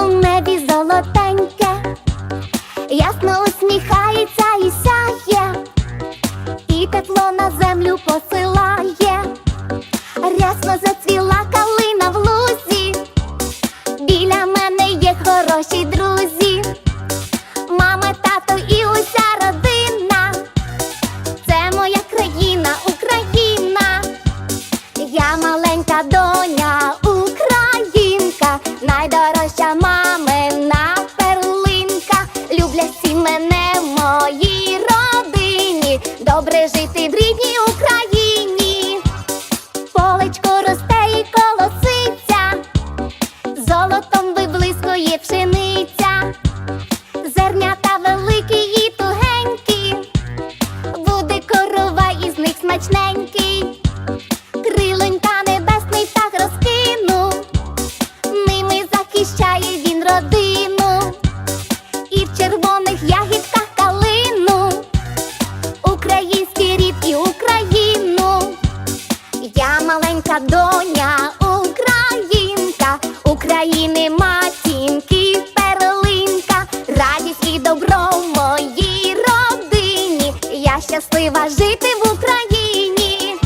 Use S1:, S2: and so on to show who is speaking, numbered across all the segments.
S1: у небі золотеньке, ясно усміхається. Добре жити в рідній Україні. Полечко росте і колоситься, золотом виблискує пшениця, зернята великі і тугенькі, буде корова із них смачненький. України матінки, перлинка, радість і добро в моїй родині. Я щаслива жити в Україні.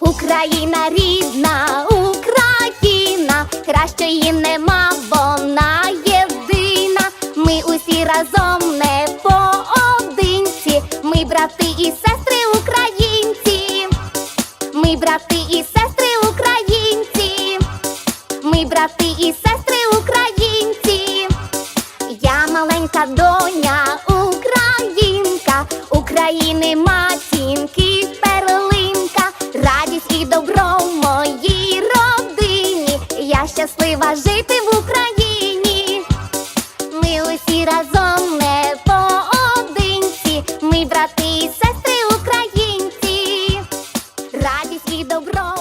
S1: Україна рідна, Україна, кращої нема, вона єдина. Ми усі разом не поодинці, брати і сестри українці. Я маленька доня, українка, України матінки, перлинка, радість і добро в моїй родині. Я щаслива жити в Україні. Ми усі разом не поодинці, ми брати і сестри українці радість і добро